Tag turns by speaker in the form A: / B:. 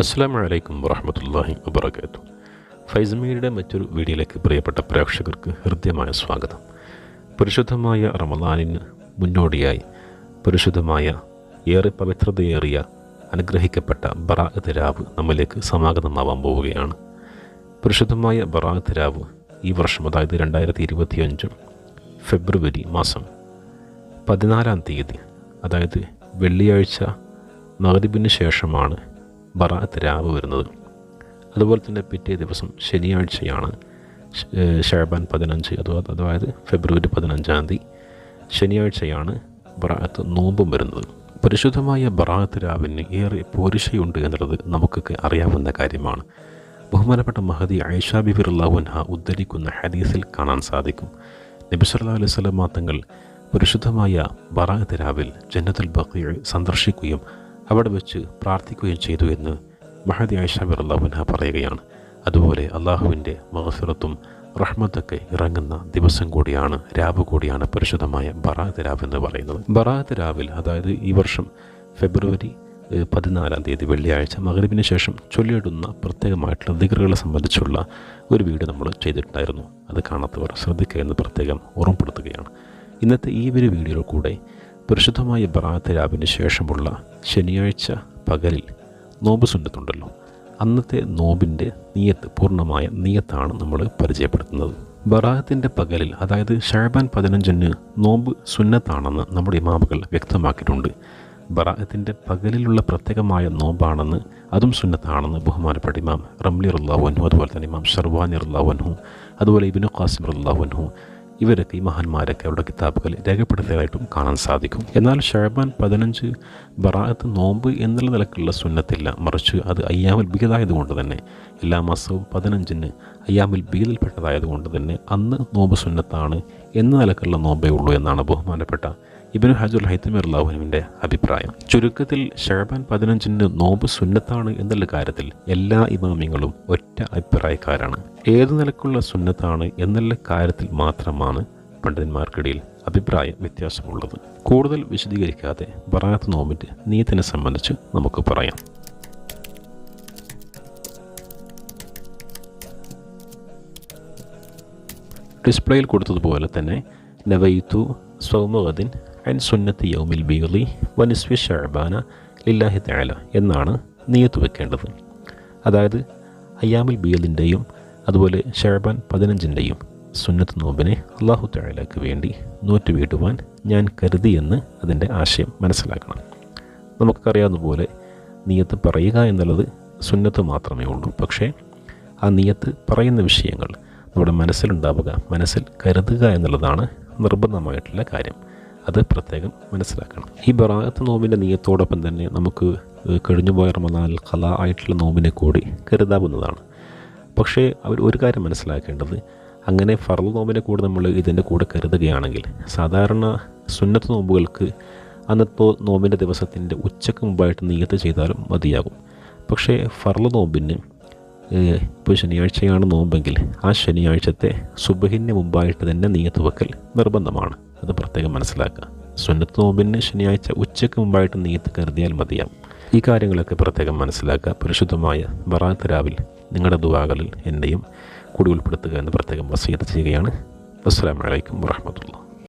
A: അസ്സാം വലൈക്കും വറഹമത്തല്ലാഹി വബർക്കാത്തു ഫൈസമീരുടെ മറ്റൊരു വീഡിയോയിലേക്ക് പ്രിയപ്പെട്ട പ്രേക്ഷകർക്ക് ഹൃദ്യമായ സ്വാഗതം. പരിശുദ്ധമായ റമദാനിന് മുന്നോടിയായി പരിശുദ്ധമായ ഏറെ പവിത്രതയേറിയ അനുഗ്രഹിക്കപ്പെട്ട ബറാഅത്ത് രാവ് നമ്മിലേക്ക് സമാഗതമാവാൻ പോവുകയാണ്. പരിശുദ്ധമായ ബറാഅത്ത് രാവ് ഈ വർഷം അതായത് രണ്ടായിരത്തി ഇരുപത്തിയഞ്ച് ഫെബ്രുവരി മാസം പതിനാലാം തീയതി അതായത് വെള്ളിയാഴ്ച മകരീബിന് ശേഷമാണ് ബറാത്ത് രാവ് വരുന്നത്. അതുപോലെ തന്നെ പിറ്റേ ദിവസം ശനിയാഴ്ചയാണ് ഷാബാൻ പതിനഞ്ച് അഥവാ അതായത് ഫെബ്രുവരി പതിനഞ്ചാം തീയതി ശനിയാഴ്ചയാണ് ബറാത്ത് നോമ്പും വരുന്നത്. പരിശുദ്ധമായ ബറാത്ത് രാവിന് ഏറെ പോരിഷയുണ്ട് എന്നുള്ളത് നമുക്കൊക്കെ അറിയാവുന്ന കാര്യമാണ്. ബഹുമാനപ്പെട്ട മഹദി ഐഷ ബിബിറുല്ലാഹുൻഹ ഉദ്ധരിക്കുന്ന ഹദീസിൽ കാണാൻ സാധിക്കും. നബി സല്ലല്ലാഹു അലൈഹി വസല്ലം തങ്ങൾ പരിശുദ്ധമായ ബറാത്ത് രാവിൽ ജന്നത്തുൽ ബക്കിയെ സന്ദർശിക്കുകയും അവിടെ വെച്ച് പ്രാർത്ഥിക്കുകയും ചെയ്തു എന്ന് മഹദി ആയിഷ ബിറുല്ലാഹുൻഹ പറയുകയാണ്. അതുപോലെ അള്ളാഹുവിന്റെ മഹസുറത്തും റഹ്മത്തൊക്കെ ഇറങ്ങുന്ന ദിവസം കൂടിയാണ് രാവ് കൂടിയാണ് പരിശുദ്ധമായ ബറാത്ത് രാവ് എന്ന് പറയുന്നത്. ബറാത്ത് രാവിൽ അതായത് ഈ വർഷം ഫെബ്രുവരി പതിനാലാം തീയതി വെള്ളിയാഴ്ച മകരവിന് ശേഷം ചൊല്ലിയിടുന്ന പ്രത്യേകമായിട്ടുള്ള ദിഗറുകളെ സംബന്ധിച്ചുള്ള ഒരു വീഡിയോ നമ്മൾ ചെയ്തിട്ടുണ്ടായിരുന്നു. അത് കാണാത്തവർ ശ്രദ്ധിക്കുക എന്ന് പ്രത്യേകം ഓർമ്മപ്പെടുത്തുകയാണ്. ഇന്നത്തെ ഈ ഒരു വീഡിയോ കൂടെ പരിശുദ്ധമായ ബറാത്ത് രാവിന് ശേഷമുള്ള ശനിയാഴ്ച പകലിൽ നോമ്പ് സുന്നത്തുണ്ടല്ലോ. അന്നത്തെ നോമ്പിന്റെ നീയത്ത് പൂർണമായ നീയത്താണ് നമ്മൾ പരിചയപ്പെടുത്തുന്നത്. ബറാഹത്തിന്റെ പകലിൽ അതായത് ഷാബാൻ പതിനഞ്ചിന് നോമ്പ് സുന്നത്താണെന്ന് നമ്മുടെ ഇമാമുകൾ വ്യക്തമാക്കിയിട്ടുണ്ട്. ബറാഹത്തിന്റെ പകലിലുള്ള പ്രത്യേകമായ നോമ്പാണെന്ന് അതും സുന്നത്താണെന്ന് ബഹുമാനപ്പെട്ട ഇമാം റംലി റുല്ലാഹുൻഹു അതുപോലെ തന്നെ ഇമാം ഷർവാനി റുല്ലാഹുൻഹു അതുപോലെ ഇബിനു ഖാസിം റുല്ലാഹുൻഹു ഇവരൊക്കെ ഈ മഹാന്മാരൊക്കെ അവരുടെ കിതാബുകൾ രേഖപ്പെടുത്തിയതായിട്ടും കാണാൻ സാധിക്കും. എന്നാൽ ഷഹബാൻ പതിനഞ്ച് ബറാഅത്ത് നോമ്പ് എന്നുള്ള നിലക്കുള്ള സുന്നത്തില്ല. മറിച്ച് അത് അയ്യാമുൽ ബീദായതുകൊണ്ട് തന്നെ എല്ലാ മാസവും പതിനഞ്ചിന് അയ്യാമുൽ ബീദിൽപ്പെട്ടതായതുകൊണ്ട് തന്നെ അന്ന് നോമ്പ് സുന്നത്താണ് എന്ന നിലക്കുള്ള നോമ്പേ ഉള്ളൂ എന്നാണ് ബഹുമാനപ്പെട്ട ഇബിനു ഹജുൽ അള്ളാഹുനുവിന്റെ അഭിപ്രായം. ചുരുക്കത്തിൽ ഷഹബാൻ പതിനഞ്ചിന് നോമ്പ് സുന്നത്താണ് എന്നുള്ള കാര്യത്തിൽ എല്ലാ ഇമാമിങ്ങളും ഒറ്റ അഭിപ്രായക്കാരാണ്. ഏതു നിലക്കുള്ള സുന്നത്താണ് എന്നുള്ള കാര്യത്തിൽ മാത്രമാണ് പണ്ഡിതന്മാർക്കിടയിൽ അഭിപ്രായ വ്യത്യാസമുള്ളത്. കൂടുതൽ വിശദീകരിക്കാതെ ബറാത്ത് നോമ്പിന്റെ നീയത്തിനെ സംബന്ധിച്ച് നമുക്ക് പറയാം. ഡിസ്പ്ലേയിൽ കൊടുത്തതുപോലെ തന്നെ നവയിത്തു സൗമഗദിൻ അൻ സുന്നത്ത് യൗമിൽ ബീലി വനിസ്വി ഷഹബാന ലില്ലാഹി തആല എന്നാണ് നീയത്ത് വെക്കേണ്ടത്. അതായത് അയ്യാമിൽ ബീലിന്റെയും അതുപോലെ ഷഅബാൻ പതിനഞ്ചിന്റെയും സുന്നത്ത് നോമ്പിനെ അള്ളാഹു തആലയ്ക്ക് വേണ്ടി നൂറ്റ് വീട്ടുവാൻ ഞാൻ കരുതി എന്ന് അതിന്റെ ആശയം മനസ്സിലാക്കണം. നമുക്കറിയാവുന്ന പോലെ നീയത്ത് പറയുക എന്നുള്ളത് സുന്നത്ത് മാത്രമേ ഉള്ളൂ. പക്ഷേ ആ നീയത്ത് പറയുന്ന വിഷയങ്ങൾ നമ്മുടെ മനസ്സിലുണ്ടാവുക മനസ്സിൽ കരുതുക എന്നുള്ളതാണ് നിർബന്ധമായിട്ടുള്ള കാര്യം. അത് പ്രത്യേകം മനസ്സിലാക്കണം. ഈ ബറാത്ത് നോമ്പിന്റെ നീയത്തോടൊപ്പം തന്നെ നമുക്ക് കഴിഞ്ഞുപോയ റമദാനിൽ കല ആയിട്ടുള്ള നോമ്പിനെ കൂടി കരുതാവുന്നതാണ്. പക്ഷേ അവർ ഒരു കാര്യം മനസ്സിലാക്കേണ്ടത് അങ്ങനെ ഫർദ് നോമ്പിനെ കൂടെ നമ്മൾ ഇതിന്റെ കൂടെ കരുതുകയാണെങ്കിൽ സാധാരണ സുന്നത്ത് നോമ്പുകൾക്ക് അന്നത്തെ നോമ്പിന്റെ ദിവസത്തിന്റെ ഉച്ചയ്ക്ക് മുമ്പായിട്ട് നീയത്ത് ചെയ്താലും മതിയാകും. പക്ഷേ ഫർൾ നോമ്പിന് ഇപ്പോൾ ശനിയാഴ്ചയാണ് നോമ്പെങ്കിൽ ആ ശനിയാഴ്ചത്തെ സുബഹിന് മുമ്പായിട്ട് തന്നെ നീയത്ത് വെക്കൽ നിർബന്ധമാണ്. അത് പ്രത്യേകം മനസ്സിലാക്കുക. സുന്നത്ത് നോമ്പിന് ശനിയാഴ്ച ഉച്ചയ്ക്ക് മുമ്പായിട്ട് നീയത്ത് കരുതിയാൽ മതിയാകും. ഈ കാര്യങ്ങളൊക്കെ പ്രത്യേകം മനസ്സിലാക്കുക. പരിശുദ്ധമായ ബറാത്ത് രാവിൽ നിങ്ങളുടെ ദുവാകളിൽ എന്നെയും കൂടി ഉൾപ്പെടുത്തുക എന്ന് പ്രത്യേകം വസീത് ചെയ്യുകയാണ്. അസ്സാം വലൈക്കും വാഹമത്തുള്ള